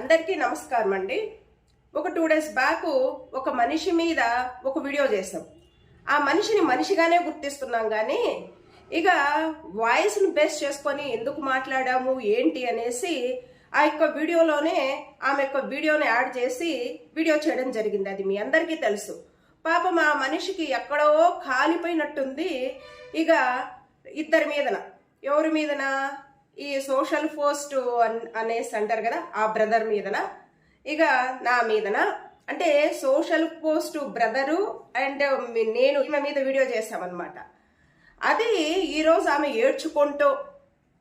అందరికీ నమస్కారం అండి. ఒక టూ డేస్ బ్యాక్ ఒక మనిషి మీద ఒక వీడియో చేసాం ఆ మనిషిని మనిషిగానే గుర్తిస్తున్నాం కానీ ఇక వాయిస్ను బేస్ చేసుకొని ఎందుకు మాట్లాడాము ఏంటి అనేసి ఆ యొక్క వీడియోలోనే ఆమె యొక్క వీడియోని యాడ్ చేసి వీడియో చేయడం జరిగింది. అది మీ అందరికీ తెలుసు. పాపం ఆ మనిషికి ఎక్కడో కాలిపోయినట్టుంది. ఇక ఇద్దరి మీదన ఎవరి మీదన? ఈ సోషల్ పోస్ట్ అన్- అనేసి అంటారు కదా ఆ బ్రదర్ మీదన. ఇక నా మీదన. అంటే సోషల్ పోస్ట్ బ్రదరు అండ్ నేను ఈమె మీద వీడియో చేశామన్నమాట. అది ఈరోజు ఆమె ఏడ్చుకుంటూ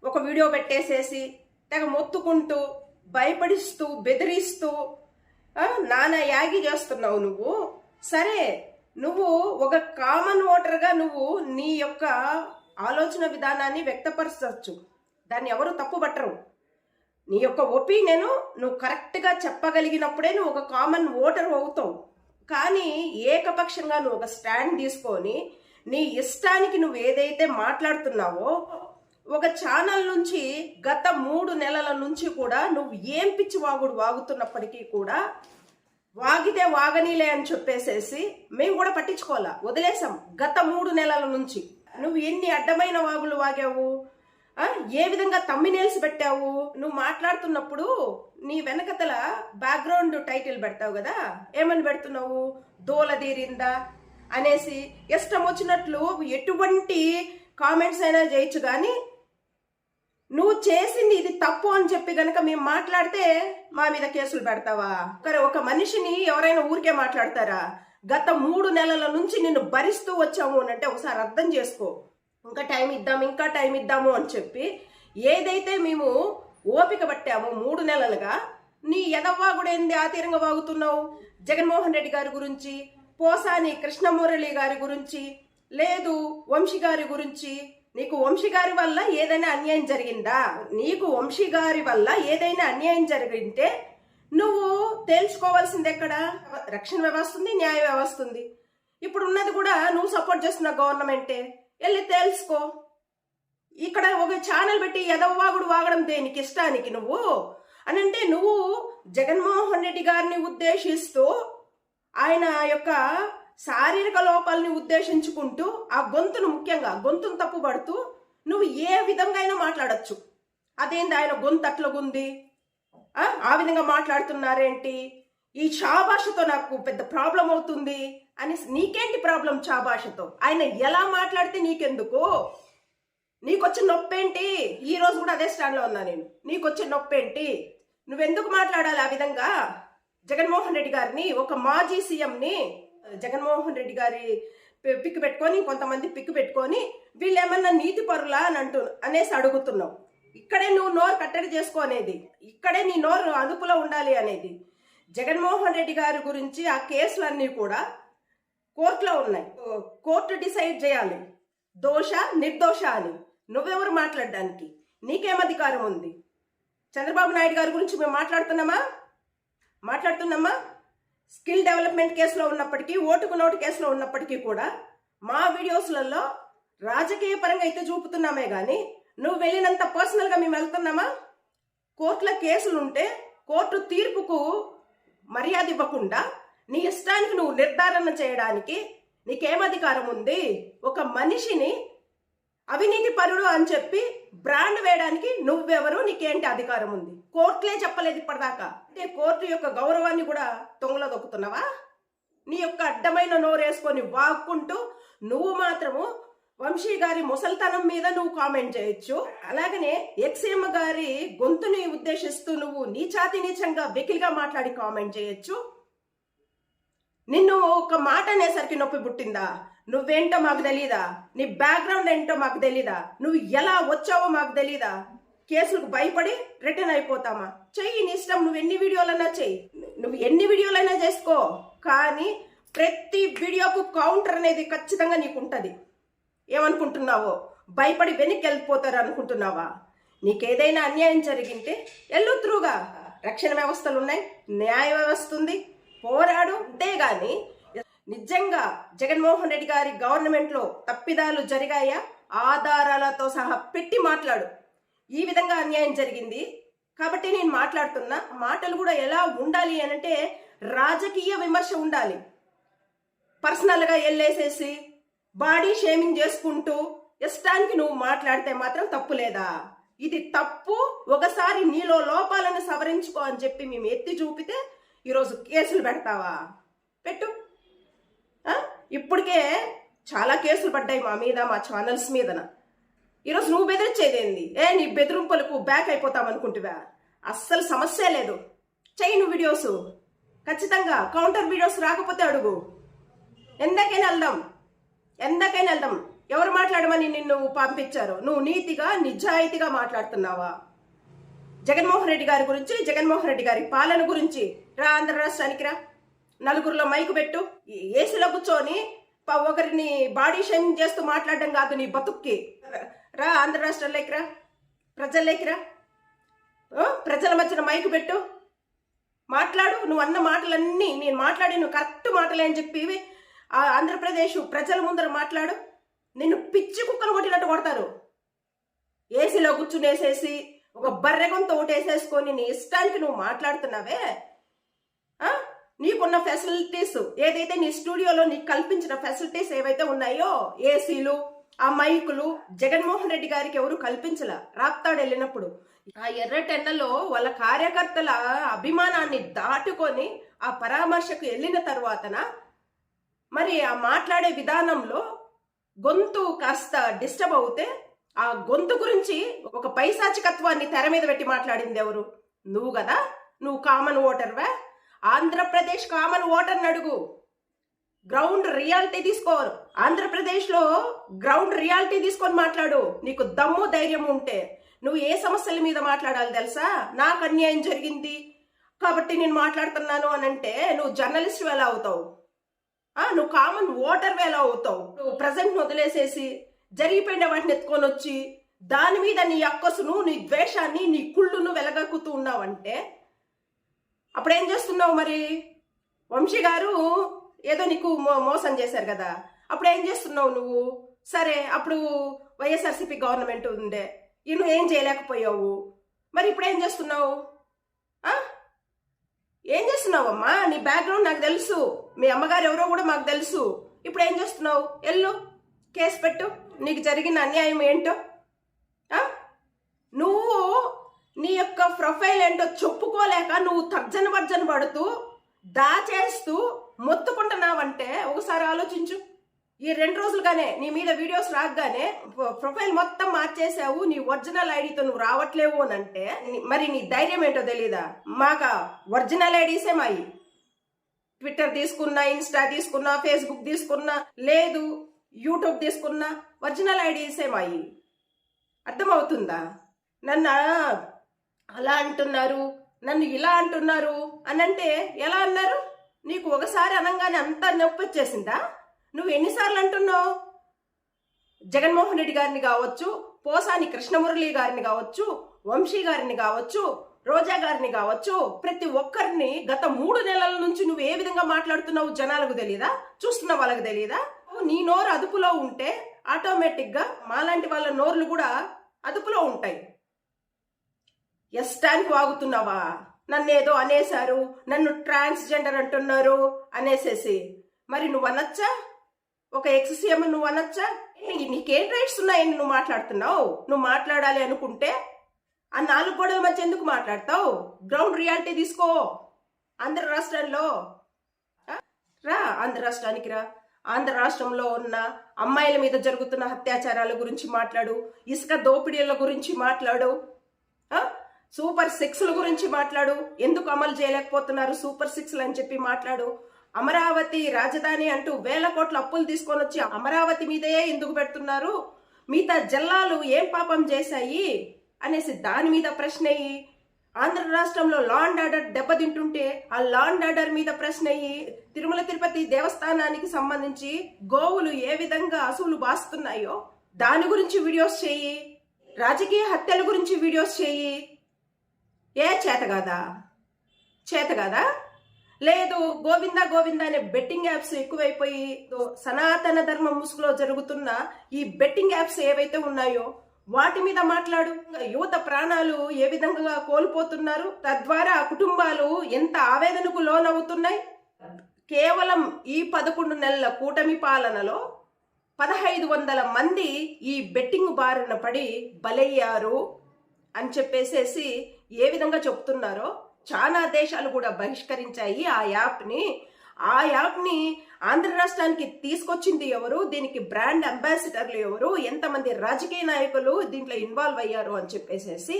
ఒక వీడియో పెట్టేసేసి తెగ మొత్తుకుంటూ భయపడిస్తూ బెదిరిస్తూ నానా యాగి చేస్తున్నావు నువ్వు. సరే నువ్వు ఒక కామన్ ఓటర్గా నువ్వు నీ యొక్క ఆలోచన విధానాన్ని వ్యక్తపరచవచ్చు దాన్ని ఎవరు తప్పుపట్టరు నీ యొక్క ఒపీనియన్ నువ్వు కరెక్ట్గా చెప్పగలిగినప్పుడే నువ్వు ఒక కామన్ ఓటర్ అవుతావు. కానీ ఏకపక్షంగా నువ్వు ఒక స్టాండ్ తీసుకొని నీ ఇష్టానికి నువ్వు ఏదైతే మాట్లాడుతున్నావో ఒక ఛానల్ నుంచి గత మూడు నెలల నుంచి కూడా నువ్వు ఏం పిచ్చి వాగుడు వాగుతున్నప్పటికీ కూడా వాగితే వాగనీలే అని చెప్పేసేసి మేము కూడా పట్టించుకోవాలా? వదిలేసాం గత మూడు నెలల నుంచి. నువ్వు ఎన్ని అడ్డమైన వాగులు వాగావు? ఏ విధంగా తమ్మినేల్స్ పెట్టావు? నువ్వు మాట్లాడుతున్నప్పుడు నీ వెనకతల బ్యాక్గ్రౌండ్ టైటిల్ పెడతావు కదా? ఏమని పెడుతున్నావు? దోలదీరిందా అనేసి ఇష్టం వచ్చినట్లు ఎటువంటి కామెంట్స్ అయినా చేయొచ్చు కానీ నువ్వు చేసింది ఇది తప్పు అని చెప్పి గనక మేము మాట్లాడితే మా మీద కేసులు పెడతావా? ఒకరు ఒక మనిషిని ఎవరైనా ఊరికే మాట్లాడతారా? గత మూడు నెలల నుంచి నిన్ను భరిస్తూ వచ్చాము అని అంటే ఒకసారి అర్థం చేసుకో. ఇంకా టైం ఇద్దాం ఇంకా టైం ఇద్దాము అని చెప్పి ఏదైతే మేము ఓపిక పట్టామో మూడు నెలలుగా నీ ఎదవ్వా కూడా ఏంది ఆతీరంగా వాగుతున్నావు? జగన్మోహన్ రెడ్డి గారి గురించి పోసాని కృష్ణమురళి గారి గురించి లేదు వంశీ గారి గురించి నీకు వంశీ గారి వల్ల ఏదైనా అన్యాయం జరిగిందా? నీకు వంశీ గారి వల్ల ఏదైనా అన్యాయం జరిగింటే నువ్వు తేల్చుకోవాల్సింది ఎక్కడ? రక్షణ వ్యవస్థ ఉంది న్యాయ వ్యవస్థ ఉంది. ఇప్పుడు ఉన్నది కూడా నువ్వు సపోర్ట్ చేస్తున్న గవర్నమెంటే. వెళ్ళి తెలుసుకో. ఇక్కడ ఒక ఛానల్ పెట్టి ఎదవ్వాగుడు వాగడం దేనికి ఇష్టానికి నువ్వు? అని అంటే నువ్వు జగన్మోహన్ రెడ్డి గారిని ఉద్దేశిస్తూ ఆయన యొక్క శారీరక లోపాలని ఉద్దేశించుకుంటూ ఆ గొంతును ముఖ్యంగా గొంతును తప్పుపడుతూ నువ్వు ఏ విధంగా అయినా మాట్లాడచ్చు. అదేంది ఆయన గొంతు అట్లగుంది? ఆ విధంగా మాట్లాడుతున్నారేంటి? ఈ చా భాషతో నాకు పెద్ద ప్రాబ్లం అవుతుంది అని నీకేంటి ప్రాబ్లం చాభాషతో ఆయన ఎలా మాట్లాడితే నీకెందుకు? నీకొచ్చిన నొప్పేంటి? ఈ రోజు కూడా అదే స్టాండ్లో ఉన్నా నేను. నీకొచ్చిన నొప్పేంటి? నువ్వెందుకు మాట్లాడాలి ఆ విధంగా? జగన్మోహన్ రెడ్డి గారిని ఒక మాజీ సీఎంని జగన్మోహన్ రెడ్డి గారి పిక్ పెట్టుకొని కొంతమంది పిక్ పెట్టుకొని వీళ్ళు ఏమన్నా నీతి పరులా అని అంటూ అనేసి అడుగుతున్నావు. ఇక్కడే నువ్వు నోరు కట్టడి చేసుకో అనేది. ఇక్కడే నీ నోరు అదుపులో ఉండాలి అనేది. జగన్మోహన్ రెడ్డి గారి గురించి ఆ కేసులన్నీ కూడా కోర్టులో ఉన్నాయి. కోర్టు డిసైడ్ చేయాలి. దోష నిర్దోష అని. నువ్వెవరు మాట్లాడడానికి? నీకేం అధికారం ఉంది? చంద్రబాబు నాయుడు గారి గురించి మేము మాట్లాడుతున్నామా? మాట్లాడుతున్నామా? స్కిల్ డెవలప్మెంట్ కేసులో ఉన్నప్పటికీ ఓటుకు నోటు కేసులో ఉన్నప్పటికీ కూడా మా వీడియోస్లలో రాజకీయ పరంగా అయితే చూపుతున్నామే కానీ నువ్వు వెళ్ళినంత పర్సనల్గా మేము వెళ్తున్నామా? కోర్టుల కేసులు ఉంటే కోర్టు తీర్పుకు మర్యాద ఇవ్వకుండా నీ ఇష్టానికి నువ్వు నిర్ధారణ చేయడానికి నీకేం అధికారం ఉంది? ఒక మనిషిని అవినీతి పరుడు అని చెప్పి బ్రాండ్ వేయడానికి నువ్వెవరు? నీకేంటి అధికారం ఉంది? కోర్టులే చెప్పలేదు ఇప్పటిదాకా. అంటే కోర్టు యొక్క గౌరవాన్ని కూడా తొంగలో దొక్కుతున్నావా? నీ యొక్క అడ్డమైన నోరేసుకొని వాక్కుంటూ నువ్వు మాత్రము వంశీ గారి ముసల్తనం మీద నువ్వు కామెంట్ చేయొచ్చు. అలాగనే ఎక్సేమ గారి గొంతుని ఉద్దేశిస్తూ నువ్వు నీచాతి నీచంగా వెకిలిగా మాట్లాడి కామెంట్ చేయొచ్చు. నిన్ను ఒక మాట అనేసరికి నొప్పి పుట్టిందా? నువ్వేంటో మాకు తెలీదా? నీ బ్యాక్గ్రౌండ్ ఏంటో మాకు తెలీదా? నువ్వు ఎలా వచ్చావో మాకు తెలీదా? కేసులకు భయపడి రిటర్న్ అయిపోతామా? చెయ్యి నీ ఇష్టం నువ్వు ఎన్ని వీడియోలైనా చెయ్యి. నువ్వు ఎన్ని వీడియోలైనా చేసుకో. కానీ ప్రతి వీడియోకు కౌంటర్ అనేది ఖచ్చితంగా నీకు ఉంటుంది ఏమనుకుంటున్నావో? భయపడి వెనక్కి వెళ్ళిపోతారు అనుకుంటున్నావా నీకేదైనా అన్యాయం జరిగింటే ఎల్లు త్రూగా. రక్షణ వ్యవస్థలు ఉన్నాయి న్యాయ వ్యవస్థ ఉంది. పోరాడు అంతేగాని నిజంగా జగన్మోహన్ రెడ్డి గారి గవర్నమెంట్లో తప్పిదాలు జరిగాయా? ఆధారాలతో సహా పెట్టి మాట్లాడు. ఈ విధంగా అన్యాయం జరిగింది. కాబట్టి నేను మాట్లాడుతున్నా మాటలు కూడా ఎలా ఉండాలి అని అంటే రాజకీయ విమర్శ ఉండాలి. పర్సనల్గా వెళ్ళేసేసి బాడీ షేమింగ్ చేసుకుంటూ ఇష్టానికి నువ్వు మాట్లాడితే మాత్రం తప్పు లేదా? ఇది తప్పు. ఒకసారి నీలో లోపాలను సవరించుకో అని చెప్పి మేము ఎత్తి చూపితే ఈరోజు కేసులు పెడతావా? పెట్టు. ఇప్పటికే చాలా కేసులు పడ్డాయి మా మీద మా ఛానల్స్ మీదన. ఈరోజు నువ్వు బెదిరించేదేంది ఏ నీ బెదిరింపులకు బ్యాక్ అయిపోతాం అనుకుంటువా? అస్సలు సమస్య లేదు. చైన్ వీడియోస్ ఖచ్చితంగా కౌంటర్ వీడియోస్ రాకపోతే అడుగు. ఎందుకైనా వెళ్దాం? ఎందకైనా వెళ్దాం. ఎవరు మాట్లాడమని నిన్ను పంపించారు? నువ్వు నీతిగా నిజాయితీగా మాట్లాడుతున్నావా? జగన్మోహన్ రెడ్డి గారి గురించి జగన్మోహన్ రెడ్డి గారి పాలన గురించి రా ఆంధ్ర రాష్ట్రానికి రా. నలుగురిలో మైకు పెట్టు. ఏసీలో కూర్చొని ఒకరిని బాడీ షేమింగ్ చేస్తూ మాట్లాడడం కాదు నీ బతుక్కి. రా ఆంధ్ర రాష్ట్రంలోకి రా. ప్రజల్లోకి రా. ప్రజల మధ్యన మైకు పెట్టు. మాట్లాడు. నువ్వు అన్న మాటలన్నీ నేను మాట్లాడి నువ్వు కరెక్ట్ మాటలే అని చెప్పి ఆంధ్రప్రదేశ్ ప్రజల ముందర మాట్లాడు. నిన్ను పిచ్చి కుక్కలు కొట్టినట్టు కొడతారు. ఏసీలో కూర్చునేసేసి ఒక బర్రెగంతో ఓటేసేసుకొని నీ ఇష్టానికి నువ్వు మాట్లాడుతున్నావే? నీకున్న ఫెసిలిటీస్ ఏదైతే నీ స్టూడియోలో నీకు కల్పించిన ఫెసిలిటీస్ ఏవైతే ఉన్నాయో ఏసీలు ఆ మైకులు జగన్మోహన్ రెడ్డి గారికి ఎవరు కల్పించలా? రాప్తాడు వెళ్ళినప్పుడు. ఆ ఎర్రటెండలో వాళ్ళ కార్యకర్తల అభిమానాన్ని దాటుకొని ఆ పరామర్శకు వెళ్ళిన తర్వాతన? మరి ఆ మాట్లాడే విధానంలో గొంతు కాస్త డిస్టర్బ్ అవుతే ఆ గొంతు గురించి ఒక పైశాచికత్వాన్ని తెర మీద పెట్టి మాట్లాడింది ఎవరు? నువ్వు కదా? నువ్వు కామన్ ఓటర్వా ఆంధ్రప్రదేశ్ కామన్ ఓటర్ని అడుగు. గ్రౌండ్ రియాలిటీ తీసుకోరు ఆంధ్రప్రదేశ్లో గ్రౌండ్ రియాలిటీ తీసుకొని మాట్లాడు. నీకు దమ్ము ధైర్యం ఉంటే నువ్వు ఏ సమస్యల మీద మాట్లాడాలి తెలుసా? నాకు అన్యాయం జరిగింది కాబట్టి నేను మాట్లాడుతున్నాను అని అంటే నువ్వు జర్నలిస్ట్ ఎలా అవుతావు? నువ్వు కామన్ ఓటర్ ఎలా అవుతావు. నువ్వు ప్రజెంట్ వదిలేసేసి జరిగిపోయిన వాటిని ఎత్తుకొని వచ్చి దాని మీద నీ అక్కసును నీ ద్వేషాన్ని నీ కుళ్ళును వెలగక్కుతూ ఉన్నావంటే అప్పుడేం చేస్తున్నావు మరి? వంశీ గారు ఏదో నీకు మో- మోసం చేశారు కదా. అప్పుడు ఏం చేస్తున్నావు నువ్వు? సరే అప్పుడు వైఎస్ఆర్సీపీ గవర్నమెంట్ ఉండే ఈ నువ్వు ఏం చేయలేకపోయావు? మరి ఇప్పుడు ఏం చేస్తున్నావు? చేస్తున్నావమ్మా? నీ బ్యాక్గ్రౌండ్ నాకు తెలుసు. మీ అమ్మగారు ఎవరో కూడా మాకు తెలుసు. ఇప్పుడు ఏం చేస్తున్నావు? ఎల్లు కేసు పెట్టు. నీకు జరిగిన అన్యాయం ఏంటో? నువ్వు నీ యొక్క ప్రొఫైల్ ఏంటో చెప్పుకోలేక నువ్వు తర్జన భర్జన పడుతూ దాచేస్తూ మొత్తుకుంటున్నావంటే ఒకసారి ఆలోచించు. ఈ రెండు రోజులుగానే నీ మీద వీడియోస్ రాగానే ప్రొ- ప్రొఫైల్ మొత్తం మార్చేసావు నీ ఒరిజినల్ ఐడితో నువ్వు రావట్లేవు అని అంటే మరి నీ ధైర్యం ఏంటో తెలీదా? మాక ఒరిజినల్ ఐడీసే మాయి. ట్విట్టర్ తీసుకున్నా ఇన్స్టా తీసుకున్నా ఫేస్బుక్ తీసుకున్నా లేదు యూట్యూబ్ తీసుకున్నా ఒరిజినల్ ఐడీసే మాయి. అర్థమవుతుందా? నన్ను అలా అంటున్నారు నన్ను ఇలా అంటున్నారు అని అంటే ఎలా అన్నారు? నీకు ఒకసారి అనగానే అంతా నొప్పి వచ్చేసిందా? నువ్వు ఎన్నిసార్లు అంటున్నావు జగన్మోహన్ రెడ్డి గారిని కావచ్చు పోసాని కృష్ణమురళి గారిని కావచ్చు వంశీ గారిని కావచ్చు రోజా గారిని కావచ్చు ప్రతి ఒక్కరిని గత మూడు నెలల నుంచి నువ్వు ఏ విధంగా మాట్లాడుతున్నావు జనాలకు తెలియదా చూస్తున్న వాళ్ళకి తెలియదా నీ నోరు అదుపులో ఉంటే ఆటోమేటిక్గా మాలాంటి వాళ్ళ నోర్లు కూడా అదుపులో ఉంటాయి. ఎస్ ట్యాంక్ వాగుతున్నావా? నన్నేదో అనేశారు నన్ను ట్రాన్స్జెండర్ అంటున్నారు అనేసేసి. మరి నువ్వు అనొచ్చా ఒక ఎక్స్సీఎం నువ్వు అనొచ్చా? నీకేం రైట్స్ ఉన్నాయని నువ్వు మాట్లాడుతున్నావు. నువ్వు మాట్లాడాలి అనుకుంటే ఆ నాలుగు గోడల మధ్య ఎందుకు మాట్లాడతావు? గ్రౌండ్ రియాలిటీ తీసుకో. ఆంధ్ర రాష్ట్రంలో. రా ఆంధ్ర రాష్ట్రానికి రా. ఆంధ్ర రాష్ట్రంలో ఉన్న అమ్మాయిల మీద జరుగుతున్న అత్యాచారాల గురించి మాట్లాడు. ఇసుక దోపిడీల గురించి మాట్లాడు. సూపర్ సిక్స్ల గురించి మాట్లాడు. ఎందుకు అమలు చేయలేకపోతున్నారు సూపర్ సిక్స్లు అని చెప్పి మాట్లాడు. అమరావతి రాజధాని అంటూ వేల కోట్ల అప్పులు తీసుకొని వచ్చి అమరావతి మీదే ఎందుకు పెడుతున్నారు? మిగతా జిల్లాలు ఏం పాపం చేశాయి? అనేసి దాని మీద ప్రశ్న అయ్యి ఆంధ్ర రాష్ట్రంలో లా అండ్ ఆర్డర్ దెబ్బతింటుంటే ఆ లా అండ్ ఆర్డర్ మీద ప్రశ్న అయ్యి తిరుమల తిరుపతి దేవస్థానానికి సంబంధించి గోవులు ఏ విధంగా అసువులు బాస్తున్నాయో దాని గురించి వీడియోస్ చేయి. రాజకీయ హత్యల గురించి వీడియోస్ చేయి. ఏ చేత కాదా? చేత కాదా? లేదు గోవింద గోవింద అనే బెట్టింగ్ యాప్స్ ఎక్కువైపోయి సనాతన ధర్మ ముసుగులో జరుగుతున్న ఈ బెట్టింగ్ యాప్స్ ఏవైతే ఉన్నాయో వాటి మీద మాట్లాడు. యువత ప్రాణాలు ఏ విధంగా కోల్పోతున్నారు? తద్వారా కుటుంబాలు ఎంత ఆవేదనకు లోనవుతున్నాయి? కేవలం ఈ పదకొండు నెలల కూటమి పాలనలో పదహైదు వందల మంది ఈ బెట్టింగ్ బారిన పడి బలయ్యారు అని చెప్పేసేసి ఏ విధంగా చెప్తున్నారో చాలా దేశాలు కూడా బహిష్కరించాయి ఆ యాప్ని. ఆ యాప్ని ఆంధ్ర రాష్ట్రానికి తీసుకొచ్చింది ఎవరు? దీనికి బ్రాండ్ అంబాసిడర్లు ఎవరు? ఎంతమంది రాజకీయ నాయకులు దీంట్లో ఇన్వాల్వ్ అయ్యారు అని చెప్పేసేసి.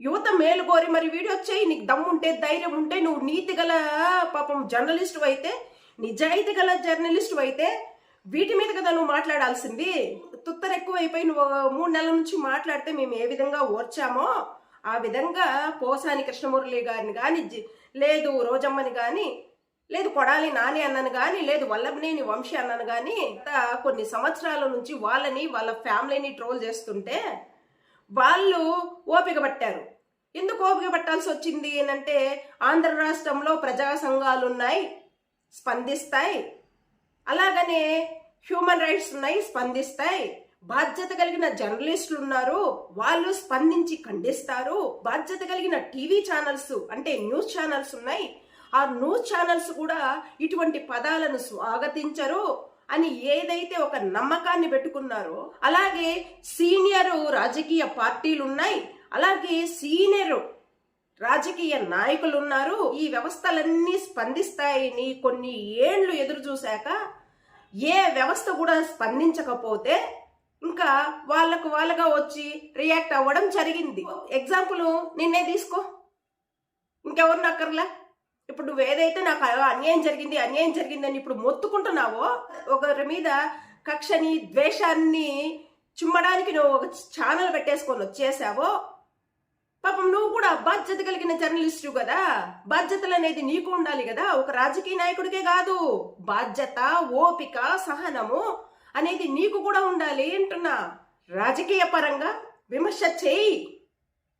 యువత మేలుగోరి మరి వీడియో చేయి నీకు దమ్ముంటే ధైర్యం ఉంటే నువ్వు నీతి గల పాపం జర్నలిస్టు అయితే నిజాయితీ గల జర్నలిస్టు అయితే వీటి మీద కదా నువ్వు మాట్లాడాల్సింది? తుత్తర ఎక్కువైపోయి నువ్వు మూడు నెలల నుంచి మాట్లాడితే మేము ఏ విధంగా ఓర్చామో? ఆ విధంగా పోసాని కృష్ణమురళి గారిని కానీ లేదు రోజమ్మని కానీ లేదు కొడాలి నాని అన్నను కానీ లేదు వల్లభనేని వంశీ అన్నను కానీ కొన్ని సంవత్సరాల నుంచి వాళ్ళని వాళ్ళ ఫ్యామిలీని ట్రోల్ చేస్తుంటే వాళ్ళు ఓపిక పట్టారు. ఎందుకు ఓపిక పట్టాల్సి వచ్చింది అంటే ఆంధ్ర రాష్ట్రంలో ప్రజా సంఘాలు ఉన్నాయి స్పందిస్తాయి. అలాగనే హ్యూమన్ రైట్స్ ఉన్నాయి స్పందిస్తాయి. బాధ్యత కలిగిన జర్నలిస్టులు ఉన్నారు వాళ్ళు స్పందించి ఖండిస్తారు. బాధ్యత కలిగిన టీవీ ఛానల్స్ అంటే న్యూస్ ఛానల్స్ ఉన్నాయి. ఆ న్యూస్ ఛానల్స్ కూడా ఇటువంటి పదాలను స్వాగతించరు అని ఏదైతే ఒక నమ్మకాన్ని పెట్టుకున్నారో అలాగే సీనియర్ రాజకీయ పార్టీలు ఉన్నాయి. అలాగే సీనియర్ రాజకీయ నాయకులు ఉన్నారు. ఈ వ్యవస్థలన్నీ స్పందిస్తాయని కొన్ని ఏండ్లు ఎదురు చూశాక ఏ వ్యవస్థ కూడా స్పందించకపోతే ఇంకా వాళ్ళకు వాళ్ళగా వచ్చి రియాక్ట్ అవ్వడం జరిగింది. ఎగ్జాంపుల్ నిన్నే తీసుకో. ఇంకెవరు నక్కర్లా ఇప్పుడు నువ్వు ఏదైతే నాకు అన్యాయం జరిగింది అన్యాయం జరిగిందని ఇప్పుడు మొత్తుకుంటున్నావో ఒకరి మీద కక్షని ద్వేషాన్ని చుమ్మడానికి నువ్వు ఒక ఛానల్ పెట్టేసుకొని వచ్చేసావో పాపం నువ్వు కూడా బాధ్యత కలిగిన జర్నలిస్టు కదా. బాధ్యతలు అనేది నీకు ఉండాలి కదా. ఒక రాజకీయ నాయకుడికే కాదు. బాధ్యత ఓపిక సహనము అనేది నీకు కూడా ఉండాలి అంటున్నా. రాజకీయ పరంగా విమర్శ చేయి.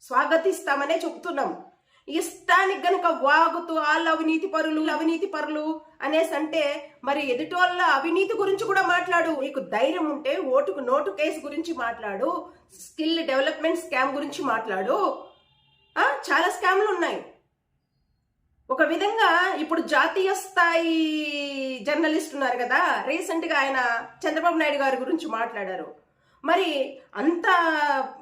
స్వాగతిస్తామనే చెబుతున్నాం. ఇష్టానికి గనుక వాగుతూ వాళ్ళ అవినీతి పరులు అవినీతి పరులు అనేసి అంటే మరి ఎదుటోళ్ళ అవినీతి గురించి కూడా మాట్లాడు. నీకు ధైర్యం ఉంటే ఓటుకు నోటు కేసు గురించి మాట్లాడు. స్కిల్ డెవలప్మెంట్ స్కామ్ గురించి మాట్లాడు. చాలా స్కామ్లు ఉన్నాయి. ఒక విధంగా ఇప్పుడు జాతీయ స్థాయి జర్నలిస్ట్ ఉన్నారు కదా రీసెంట్గా ఆయన చంద్రబాబు నాయుడు గారి గురించి మాట్లాడారు. మరి అంత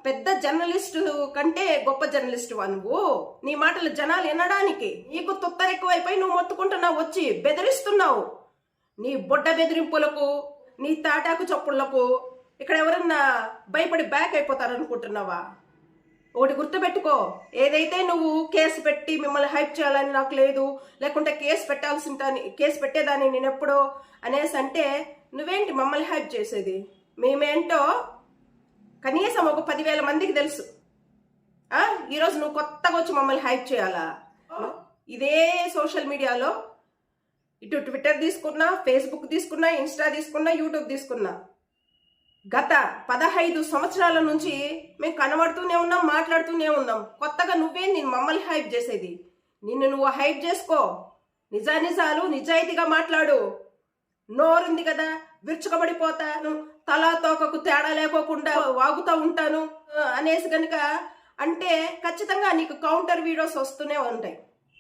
పెద్ద జర్నలిస్టు కంటే గొప్ప జర్నలిస్టు నువ్వు? నీ మాటలు జనాలు వినడానికి నీకు ఎక్కువైపోయి నువ్వు మొత్తుకుంటున్నావు వచ్చి బెదిరిస్తున్నావు. నీ బొడ్డ బెదిరింపులకు నీ తాటాకు చప్పుళ్ళకు ఇక్కడ ఎవరన్నా భయపడి బ్యాక్ అయిపోతారనుకుంటున్నావా? ఒకటి గుర్తుపెట్టుకో. ఏదైతే నువ్వు కేసు పెట్టి మిమ్మల్ని హైప్ చేయాలని నాకు లేదు లేకుంటే కేసు పెట్టాల్సి కేసు పెట్టేదాన్ని నేను ఎప్పుడో అనేసి అంటే నువ్వేంటి మమ్మల్ని హైప్ చేసేది? మేమేంటో కనీసం ఒక పదివేల మందికి తెలుసు. ఈరోజు నువ్వు కొత్తగా వచ్చి మమ్మల్ని హైప్ చేయాలా? ఇదే సోషల్ మీడియాలో. ఇటు ట్విట్టర్ తీసుకున్నా ఫేస్బుక్ తీసుకున్నా ఇన్స్టా తీసుకున్నా యూట్యూబ్ తీసుకున్నా. గత పదహైదు సంవత్సరాల నుంచి మేము కనబడుతూనే ఉన్నాం మాట్లాడుతూనే ఉన్నాం. కొత్తగా నువ్వే నేను మమ్మల్ని హైప్ చేసేది. నిన్ను నువ్వు హైప్ చేసుకో. నిజానిజాలు నిజాయితీగా మాట్లాడు. నోరుంది కదా విరుచుకబడిపోతాను. తలా తోకకు తేడా లేకోకుండా వాగుతూ ఉంటాను అనేసి కనుక అంటే ఖచ్చితంగా నీకు కౌంటర్ వీడియోస్ వస్తూనే ఉంటాయి.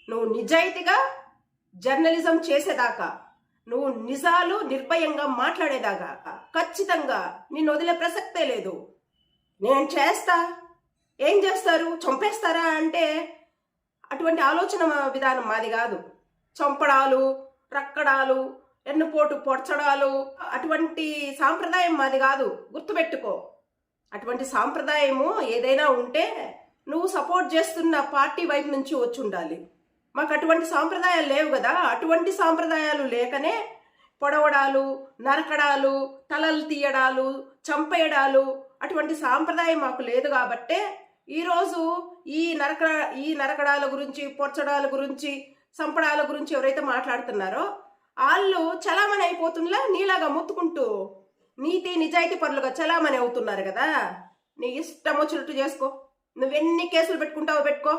నువ్వు నిజాయితీగా జర్నలిజం చేసేదాకా. నువ్వు నిజాలు నిర్భయంగా మాట్లాడేదాగా ఖచ్చితంగా నిన్ను వదిలే ప్రసక్తే లేదు. నేను చేస్తా? ఏం చేస్తారు? చంపేస్తారా అంటే అటువంటి ఆలోచన విధానం మాది కాదు. చంపడాలు రక్కడాలు ఎన్నుపోటు పొడచడాలు అటువంటి సాంప్రదాయం మాది కాదు. గుర్తుపెట్టుకో. అటువంటి సాంప్రదాయము ఏదైనా ఉంటే నువ్వు సపోర్ట్ చేస్తున్న పార్టీ వైపు నుంచి వచ్చి ఉండాలి. మాకు అటువంటి సాంప్రదాయాలు లేవు కదా. అటువంటి సాంప్రదాయాలు లేకనే పొడవడాలు నరకడాలు తలలు తీయడాలు చంపేయడాలు అటువంటి సాంప్రదాయం మాకు లేదు కాబట్టే ఈరోజు ఈ నరక ఈ నరకడాల గురించి పొరచడాల గురించి సంపడాల గురించి ఎవరైతే మాట్లాడుతున్నారో వాళ్ళు చలామణి అయిపోతుందిలా నీలాగా మొత్తుకుంటూ నీతి నిజాయితీ పనులుగా చలామణి అవుతున్నారు కదా. నీ ఇష్టం వచ్చినట్టు చేసుకో. నువ్వెన్ని కేసులు పెట్టుకుంటావో పెట్టుకో.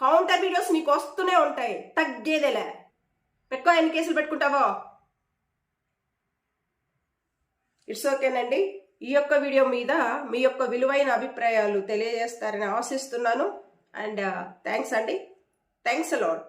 కౌంటర్ వీడియోస్ నీకు వస్తూనే ఉంటాయి. తగ్గేదేలే. పెట్టుకో ఎన్ని కేసులు పెట్టుకుంటావో. ఇట్స్ ఓకేనండి ఈ యొక్క వీడియో మీద మీ యొక్క విలువైన అభిప్రాయాలు తెలియజేస్తారని ఆశిస్తున్నాను. అండ్ థ్యాంక్స్ uh, అండి. థ్యాంక్స్ అలాడ్